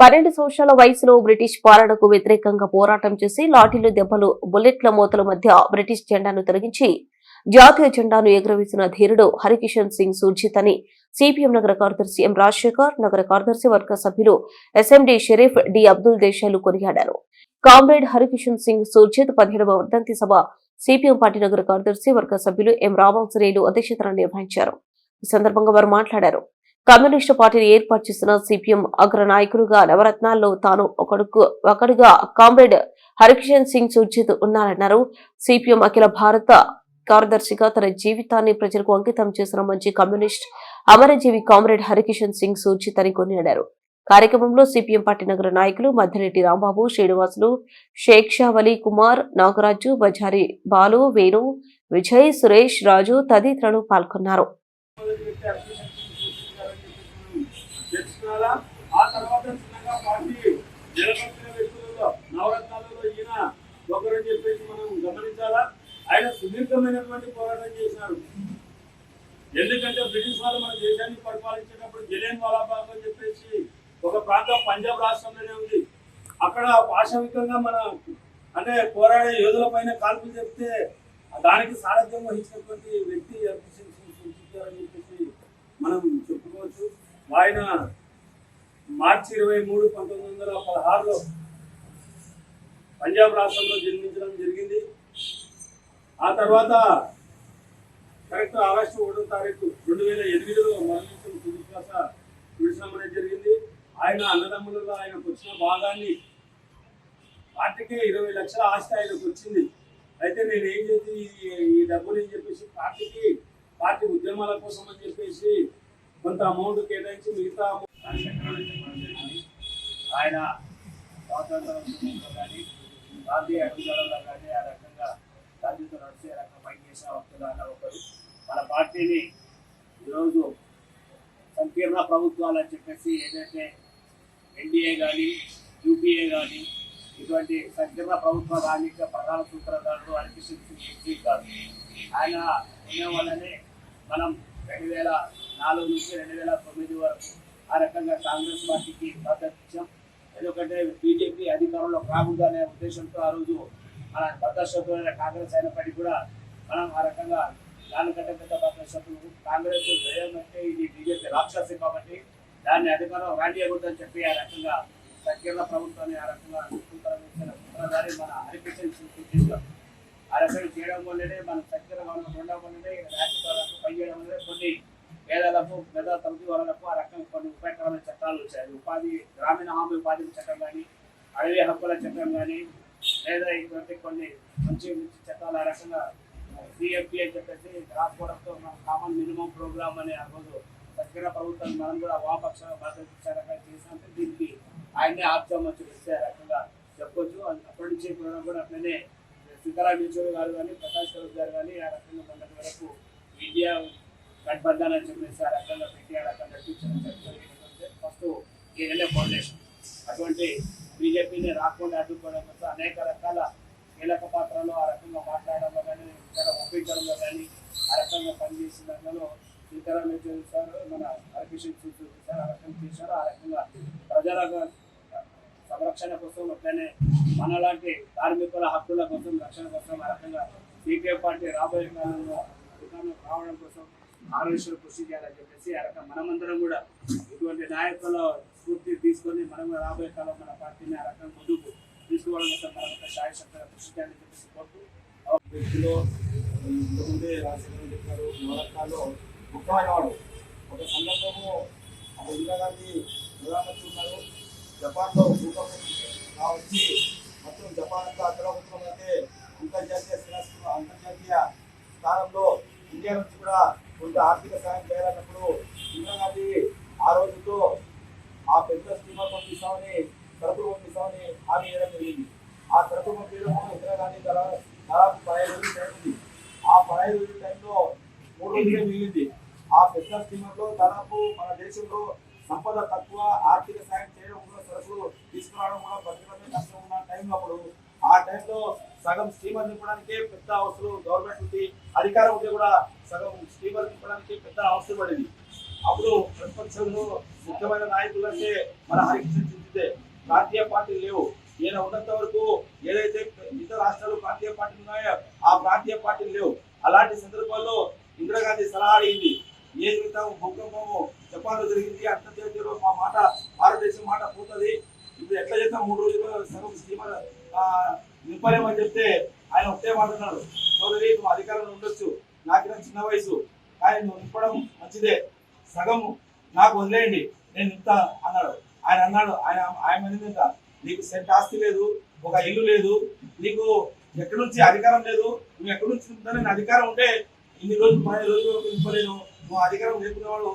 పన్నెండు సంవత్సరాల వయసులో బ్రిటిష్ పాలనకు వ్యతిరేకంగా పోరాటం చేసి లాఠీలు దెబ్బలు బుల్లెట్ల మూతల మధ్య బ్రిటిష్ జెండాను తొలగించి జాతీయ జెండాను ఎగురవేసిన ధీరుడు హరికిషన్ సింగ్ సూర్జిత్ అని సిపిఎం నగర కార్యదర్శి ఎం రాజశేఖర్ నగర కార్యదర్శి వర్గ సభ్యులు ఎస్ఎండి షరీఫ్ డి అబ్దుల్ దేశాలు కొనియాడారు. కామ్రేడ్ హరికిషన్ సింగ్ సూర్జిత్ పదిహేడవ వర్ధంతి సభ సిపిఎం పార్టీ నగర కార్యదర్శి వర్గ సభ్యులు ఎం రామాంజనేయులు అధ్యక్షతన నిర్వహించారు. ఈ సందర్భంగా వారు మాట్లాడారు. కమ్యూనిస్టు పార్టీని ఏర్పాటు చేసిన సిపిఎం అగ్ర నాయకులుగా నవరత్నాల్లో తాను ఒకడుకు ఒకడుగా కామ్రేడ్ హరికిషన్ సింగ్ సుర్జిత్ ఉన్నారన్నారు. సిపిఎం అఖిల భారత కార్యదర్శిగా తన జీవితాన్ని ప్రజలకు అంకితం చేసిన మంచి కమ్యూనిస్ట్ అమరజీవి కామ్రేడ్ హరికిషన్ సింగ్ సుర్జిత్ అని కొనియాడారు. కార్యక్రమంలో సిపిఎం పార్టీ నగర నాయకులు మద్దిరెడ్డి రాంబాబు శ్రీనివాసులు షేక్ షావలి కుమార్ నాగరాజు బజారి బాలు వేణు విజయ్ సురేష్ రాజు తదితరులు పాల్గొన్నారు. తెలుసుకోవాలా ఆ తర్వాత చిన్నగా పార్టీ నిలబెట్టిన వ్యక్తులలో నవరత్నాలలో ఈయన ఒకరని చెప్పేసి మనం గమనించాలా? ఆయన సుదీర్ఘమైనటువంటి పోరాటం చేశారు. ఎందుకంటే బ్రిటిష్ వాళ్ళు మన దేశాన్ని పరిపాలించేటప్పుడు జలియన్ వాలాబాగ్ అని చెప్పేసి ఒక ప్రాంతం పంజాబ్ రాష్ట్రంలోనే ఉంది. అక్కడ పాశవికంగా మన అంటే పోరాడే యోధుల పైన కాల్పులు చెప్తే దానికి సారథ్యం వహించినటువంటి వ్యక్తి అర్పించారని అని చెప్పేసి మనం చెప్పుకోవచ్చు. ఆయన మార్చి ఇరవై మూడు పంతొమ్మిది వందల పదహారులో పంజాబ్ రాష్ట్రంలో జన్మించడం జరిగింది. ఆ తర్వాత కరెక్ట్ ఆగస్టు ఒకటో తారీఖు రెండు వేల ఎనిమిదిలో మరణించిన తుదిశ్వాస విడిచడం అనేది జరిగింది. ఆయన అన్నదమ్ములలో ఆయనకు వచ్చిన భాగాన్ని పార్టీకే ఇరవై లక్షల ఆస్తి ఆయనకు వచ్చింది. అయితే నేను ఏం చేసి ఈ- డబ్బులు ఏం చెప్పేసి పార్టీకి పార్టీ ఉద్యమాల కోసం అని చెప్పేసి కొంత అమౌంట్ కేటాయించి మిగతా amount ఆయన స్వాతంత్ర ఉద్యమంలో కానీ గాంధీ అడుగుజాడలో కానీ ఆ రకంగా గాంధీతో నడిచే రకం పనిచేసిన వ్యక్తులలో ఒకరు. మన పార్టీని ఈరోజు సంకీర్ణ ప్రభుత్వాలు అని చెప్పేసి ఏదైతే ఎన్డీఏ కానీ యూపీఏ కానీ ఇటువంటి సంకీర్ణ ప్రభుత్వ రాజకీయ ప్రధాన సూత్రధారులు హరికృష్ణ సింగ్ ఎంపీ ఆయన ఉండడం వల్లనే మనం రెండు వేల నాలుగు నుంచి రెండు వేల తొమ్మిది వరకు ఆ రకంగా కాంగ్రెస్ పార్టీకి మద్దతు ఇచ్చాం. ఎందుకంటే బీజేపీ అధికారంలో రాకూడదనే ఉద్దేశంతో ఆ రోజు మన భద్రశత్రులైన కాంగ్రెస్ అయినప్పటికీ కూడా మనం ఆ రకంగా దానికంటే పెద్ద భద్రశత్రులు కాంగ్రెస్ జయం అంటే ఇది బీజేపీ రాక్షసి కాబట్టి దాన్ని అధికారం రానియకూడదని చెప్పి ఆ రకంగా సంకీర్ణ ప్రభుత్వాన్ని ఆ రకంగా సూత్రధారి మన హరికృష్ణ సూచించాం. ఆ రకంగా చేయడం వల్లనే మన సంకీర్ణ గవర్నమెంట్ ఉండడం వల్లనే రాష్ట్రాలకు పనిచేయడం వల్లనే కొన్ని పేదలకు పేద తరగతి వాళ్ళకు ఆ రకంగా కొన్ని ఉపయోగకరమైన చట్టాలు వచ్చాయి. ఉపాధి గ్రామీణ హామీ ఉపాధి చట్టం కానీ అడవి హక్కుల చట్టం కానీ లేదా ఇటువంటి కొన్ని మంచి మంచి చట్టాలు ఆ రకంగా సిఎంపీ అని చెప్పేసి రాసుకోవడంతో మన కామన్ మినిమం ప్రోగ్రామ్ అనే ఆ రోజు దగ్గర ప్రభుత్వం మనం కూడా వామపక్ష బాధ్యత ఇచ్చే రకంగా చేసినంటే దీనికి ఆయనే ఆప్షన్ చూపిస్తే రకంగా చెప్పొచ్చు. అప్పటి నుంచి కూడా కూడా అట్లనే సీతారాం యేచూరి గారు కానీ ప్రకాష్ రావు గారు కానీ ఆ రకంగా మొన్నటి వరకు ఇండియా గట్బంధన్ అని చెప్పేసి ఆ రకంగా పెట్టి ఆ రకంగా ఫస్ట్ కేరళ ఫౌండేషన్ అటువంటి బీజేపీని రాకుండా అడ్డుకోవడం కోసం అనేక రకాల కీలక పాత్రలో ఆ రకంగా మాట్లాడడంలో కానీ ఇక్కడ ఒప్పించడంలో కానీ ఆ రకంగా పనిచేసిన దానిలో సీతారాం యేచూరి మన హరికిషన్ సింగ్ ఆ రకంగా చేశారు. ఆ రకంగా ప్రజారంగ సంరక్షణ కోసం అట్లనే మనలాంటి కార్మికుల హక్కుల కోసం రక్షణ కోసం ఆ రకంగా సిపిఎం పార్టీ రాబోయే కాలంలో అధికారంలో రావడం కోసం ఆరోగ్య కృషి చేయాలని చెప్పేసి ఆ రకంగా మనమందరం కూడా ఇటువంటి నాయకుల స్ఫూర్తి తీసుకొని మనం కూడా రాబోయే కాలం మన పార్టీని ఆ రకంగా ముందుకు తీసుకోవడం కోసం మన యొక్క శాయశక్తిగా కృషి చేయాలని చెప్పేసి కోరుతూ వ్యక్తిలో ఇంతకుముందే రాజశేఖర్ చెప్పారు నవరత్నాల్లో ముఖ్యమైన వాడు ఒక సందర్భము అప్పుడు ఇందిరాగాంధీ ప్రధానమంత్రి ఉన్నారు. జపాన్లో భూకంపం వచ్చి మొత్తం జపాన్ అంతా అగ్రవంతమైతే అంతర్జాతీయ అంతర్జాతీయ స్థానంలో ఇండియా నుంచి కూడా కొంత ఆర్థిక సాయం చేయాలన్నప్పుడు ఇందిరాగాంధీ ఆ రోజుతో ఆ పెద్ద స్కీమర్ పంపిస్తామని సరుకులు పంపిస్తామని హామీ ఇవ్వడం జరిగింది. ఆ సరుకులు పంపించడం ఇందిరాగాంధీ దాదాపు దాదాపు పదహైదు రోజులు టైం ఉంది. ఆ పదహైదు రోజుల టైంలో మూడు రోజులే మిగిలింది. ఆ పెద్ద స్కీమర్లో దాదాపు మన దేశంలో సంపద తక్కువ ఆర్థిక సాయం చేయడం కూడా సరుకులు తీసుకురావడం కూడా బతకడమే కష్టం ఉన్న టైం అప్పుడు ఆ టైంలో సగం స్టీమర్ నింపడానికే పెద్ద అవసరం గవర్నమెంట్ ఉంది అధికారం ఉంటే కూడా సగం స్టీమర్ నింపడానికి పెద్ద అవసరం పడింది. అప్పుడు ప్రతిపక్షంలో ముఖ్యమైన నాయకులు అంటే మన హరికృష్ణ చింతితే ఈయన ఉన్నంత వరకు ఏదైతే ఇతర రాష్ట్రాలు ప్రాంతీయ పార్టీలు ఉన్నాయో ఆ ప్రాంతీయ పార్టీలు లేవు. అలాంటి సందర్భాల్లో ఇందిరాగాంధీ సలహా అడిగింది. ఏ క్రితం భూకంపము జపాన్లో జరిగింది అంతర్జాతీయంలో మా మాట భారతదేశం మాట పోతుంది. ఇప్పుడు ఎట్లా చేస్తాం మూడు రోజులు సగం స్టీమర్ నింపలేమని చెప్తే ఆయన ఒకటే మాట అన్నాడు. సోదరి నువ్వు అధికారంలో ఉండొచ్చు. నాకు చిన్న వయసు కానీ నువ్వు నింపడం మంచిదే. సగం నాకు వదిలేయండి నేను నింపుతా అన్నాడు. ఆయన అన్నాడు ఆయన ఆయన మీద నీకు సెంట్ ఆస్తి లేదు ఒక ఇల్లు లేదు నీకు ఎక్కడి నుంచి అధికారం లేదు నువ్వు ఎక్కడి నుంచి నింపుతా నేను అధికారం ఉంటే ఇన్ని రోజులు పది రోజులు నింపలేను. నువ్వు అధికారం లేకునేవాడు